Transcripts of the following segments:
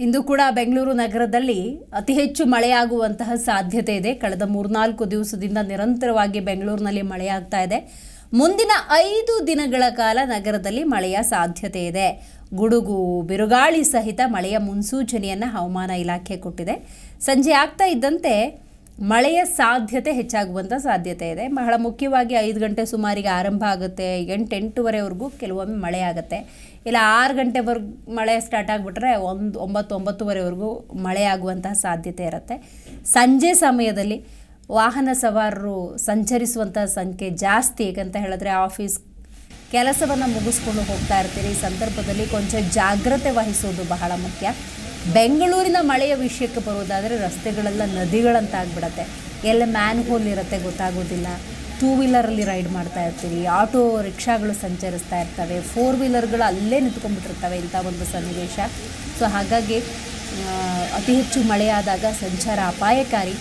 ಇಂದು ಕೂಡ ಬೆಂಗಳೂರು ನಗರದಲ್ಲಿ ಅತಿ ಹೆಚ್ಚು ಮಳೆಯಾಗುವಂತಹ ಸಾಧ್ಯತೆ ಇದೆ. ಕಳೆದ ಮೂರ್ನಾಲ್ಕು ದಿವಸದಿಂದ ನಿರಂತರವಾಗಿ ಬೆಂಗಳೂರಿನಲ್ಲಿ ಮಳೆಯಾಗ್ತಾ ಇದೆ. ಮುಂದಿನ ಐದು ದಿನಗಳ ಕಾಲ ನಗರದಲ್ಲಿ ಮಳೆಯ ಸಾಧ್ಯತೆ ಇದೆ. ಗುಡುಗು, ಬಿರುಗಾಳಿ ಸಹಿತ ಮಳೆಯ ಮುನ್ಸೂಚನೆಯನ್ನು ಹವಾಮಾನ ಇಲಾಖೆ ಕೊಟ್ಟಿದೆ. ಸಂಜೆ ಆಗ್ತಾ ಇದ್ದಂತೆ ಮಳೆಯ ಸಾಧ್ಯತೆ ಹೆಚ್ಚಾಗುವಂಥ ಸಾಧ್ಯತೆ ಇದೆ. ಬಹಳ ಮುಖ್ಯವಾಗಿ ಐದು ಗಂಟೆ ಸುಮಾರಿಗೆ ಆರಂಭ ಆಗುತ್ತೆ. ಎಂಟು ಎಂಟೂವರೆವರೆಗೂ ಕೆಲವೊಮ್ಮೆ ಮಳೆ ಆಗುತ್ತೆ. ಇಲ್ಲ, ಆರು ಗಂಟೆವರೆಗೂ ಮಳೆ ಸ್ಟಾರ್ಟ್ ಆಗಿಬಿಟ್ರೆ ಒಂದು, ಒಂಬತ್ತು, ಒಂಬತ್ತುವರೆವರೆಗೂ ಮಳೆ ಆಗುವಂತಹ ಸಾಧ್ಯತೆ ಇರುತ್ತೆ. ಸಂಜೆ ಸಮಯದಲ್ಲಿ ವಾಹನ ಸವಾರರು ಸಂಚರಿಸುವಂಥ ಸಂಖ್ಯೆ ಜಾಸ್ತಿ. ಏಕಂತ ಹೇಳಿದ್ರೆ ಆಫೀಸ್ ಕೆಲಸವನ್ನು ಮುಗಿಸ್ಕೊಂಡು ಹೋಗ್ತಾ ಇರ್ತೀರಿ. ಈ ಸಂದರ್ಭದಲ್ಲಿ ಕೊಂಚ ಜಾಗ್ರತೆ ವಹಿಸೋದು ಬಹಳ ಮುಖ್ಯ. ಬೆಂಗಳೂರಿನ ಮಳೆಯ ವಿಷಯಕ್ಕೆ ಬರೋದಾದರೆ ರಸ್ತೆಗಳೆಲ್ಲ ನದಿಗಳಂತ ಆಗ್ಬಿಡತ್ತೆ ಎಲ್ಲ ಮ್ಯಾನ್ ಹೋಲ್ ಇರುತ್ತೆ ಗೊತ್ತಾಗೋದಿಲ್ಲ. ಟೂ ವೀಲರಲ್ಲಿ ರೈಡ್ ಮಾಡ್ತಾ ಇರ್ತೀವಿ. ಆಟೋ ರಿಕ್ಷಾಗಳು ಸಂಚರಿಸ್ತಾ ಇರ್ತವೆ. ಫೋರ್ ವೀಲರ್ಗಳು ಅಲ್ಲೇ ನಿಂತ್ಕೊಂಡ್ಬಿಟ್ಟಿರ್ತವೆ ಇಂಥ ಒಂದು ಸನ್ನಿವೇಶ. ಸೊ ಹಾಗಾಗಿ ಅತಿ ಹೆಚ್ಚು ಮಳೆಯಾದಾಗ ಸಂಚಾರ ಅಪಾಯಕಾರಿ.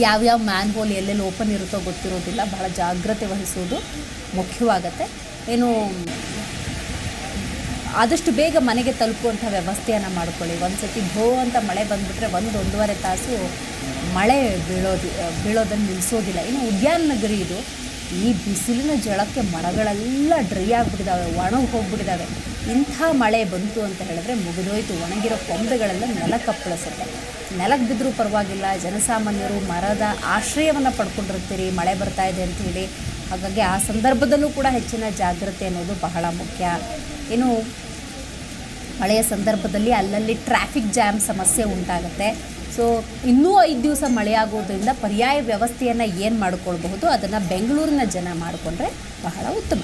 ಯಾವ್ಯಾವ ಮ್ಯಾನ್ ಹೋಲ್ ಎಲ್ಲೆಲ್ಲಿ ಓಪನ್ ಇರುತ್ತೋ ಗೊತ್ತಿರೋದಿಲ್ಲ. ಬಹಳ ಜಾಗ್ರತೆ ವಹಿಸೋದು ಮುಖ್ಯವಾಗತ್ತೆ. ಏನು ಆದಷ್ಟು ಬೇಗ ಮನೆಗೆ ತಲುಪುವಂಥ ವ್ಯವಸ್ಥೆಯನ್ನು ಮಾಡ್ಕೊಳ್ಳಿ. ಒಂದು ಸತಿ ಭೋ ಅಂತ ಮಳೆ ಬಂದುಬಿಟ್ರೆ ಒಂದು ಒಂದೂವರೆ ತಾಸು ಮಳೆ ಬೀಳೋದು, ಬೀಳೋದನ್ನು ನಿಲ್ಲಿಸೋದಿಲ್ಲ ಇನ್ನು ಉದ್ಯಾನ ನಗರಿ ಇದು, ಈ ಬಿಸಿಲಿನ ಜಳಕ್ಕೆ ಮರಗಳೆಲ್ಲ ಡ್ರೈ ಆಗಿಬಿಟ್ಟಿದ್ದಾವೆ ಒಣಗಿ ಹೋಗ್ಬಿಟ್ಟಿದ್ದಾವೆ ಇಂಥ ಮಳೆ ಬಂತು ಅಂತ ಹೇಳಿದ್ರೆ ಮುಗಿದೋಯ್ತು. ಒಣಗಿರೋ ಕೊಂಬೆಗಳೆಲ್ಲ ನೆಲ ಅಪ್ಪಳಿಸುತ್ತೆ. ನೆಲಕ್ಕೆ ಬಿದ್ದರೂ ಪರವಾಗಿಲ್ಲ, ಜನಸಾಮಾನ್ಯರು ಮರದ ಆಶ್ರಯವನ್ನು ಪಡ್ಕೊಂಡಿರ್ತೀರಿ, ಮಳೆ ಬರ್ತಾ ಇದೆ ಅಂಥೇಳಿ ಹಾಗಾಗಿ ಆ ಸಂದರ್ಭದಲ್ಲೂ ಕೂಡ ಹೆಚ್ಚಿನ ಜಾಗ್ರತೆ ಅನ್ನೋದು ಬಹಳ ಮುಖ್ಯ. ಇನ್ನು ಮಳೆಯ ಸಂದರ್ಭದಲ್ಲಿ ಅಲ್ಲಲ್ಲಿ ಟ್ರಾಫಿಕ್ ಜಾಮ್ ಸಮಸ್ಯೆ ಉಂಟಾಗುತ್ತೆ. ಸೊ ಇನ್ನೂ ಐದು ದಿವಸ ಮಳೆಯಾಗೋದರಿಂದ ಪರ್ಯಾಯ ವ್ಯವಸ್ಥೆಯನ್ನು ಏನು ಮಾಡಿಕೊಳ್ಬಹುದು, ಅದನ್ನು ಬೆಂಗಳೂರಿನ ಜನ ಮಾಡಿಕೊಂಡ್ರೆ ಬಹಳ ಉತ್ತಮ.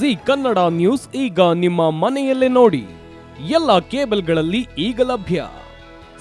ಜಿ ಕನ್ನಡ ನ್ಯೂಸ್ ಈಗ ನಿಮ್ಮ ಮನೆಯಲ್ಲೇ ನೋಡಿ. ಎಲ್ಲ ಕೇಬಲ್ಗಳಲ್ಲಿ ಈಗ ಲಭ್ಯ.